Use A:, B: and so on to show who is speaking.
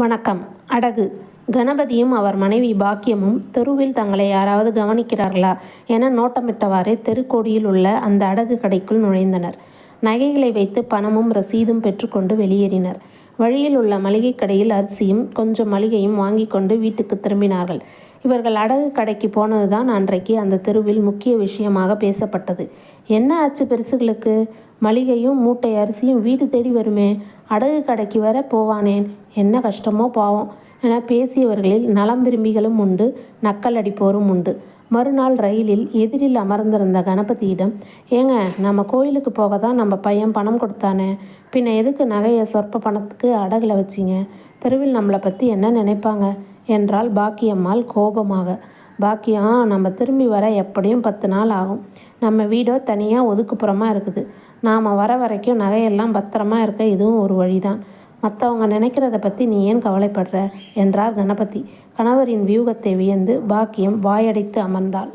A: வணக்கம். அடகு. கணபதியும் அவர் மனைவி பாக்கியமும் தெருவில் தங்களை யாராவது கவனிக்கிறார்களா என நோட்டமிட்டவாறே தெருக்கோடியில் உள்ள அந்த அடகு கடைக்குள் நுழைந்தனர். நகைகளை வைத்து பணமும் ரசீதும் பெற்றுக்கொண்டு வெளியேறினர். வழியில் உள்ள மளிகை கடையில் அரிசியும் கொஞ்சம் மளிகையும் வாங்கி கொண்டு வீட்டுக்கு திரும்பினார்கள். இவர்கள் அடகு கடைக்கு போனதுதான் அன்றைக்கு அந்த தெருவில் முக்கிய விஷயமாக பேசப்பட்டது. என்ன ஆச்சு பெருசுகளுக்கு? மளிகையும் மூட்டை அரிசியும் வீடு தேடி வருமே. அடகு கடைக்கு வர போவானேன். என்ன கஷ்டமோ பாவம். என பேசியவர்களில் நலம் விரும்பிகளும் உண்டு நக்கல் அடிப்போரும் உண்டு. மறுநாள் ரயிலில் எதிரில் அமர்ந்திருந்த கணபதியிடம் ஏங்க நம்ம கோயிலுக்கு போக தான் நம்ம பையன் பணம் கொடுத்தானே? பின்ன எதுக்கு நகையை சொற்ப பணத்துக்கு அடகுல வச்சிங்க? தெருவில் நம்மளை பற்றி என்ன நினைப்பாங்க? என்றால் பாக்கியம்மாள் கோபமாக. பாக்கியம் நம்ம திரும்பி வர எப்படியும் பத்து நாள் ஆகும். நம்ம வீடோ தனியாக ஒதுக்குப்புறமாக இருக்குது. நாம் வர வரைக்கும் நகையெல்லாம் பத்திரமா இருக்க இதுவும் ஒரு வழிதான். மற்றவங்க நினைக்கிறத பற்றி நீ ஏன் கவலைப்படுற? என்றார் கணபதி. கணவரின் வியூகத்தை வியந்து பாக்கியம் வாயடைத்து அமர்ந்தாள்.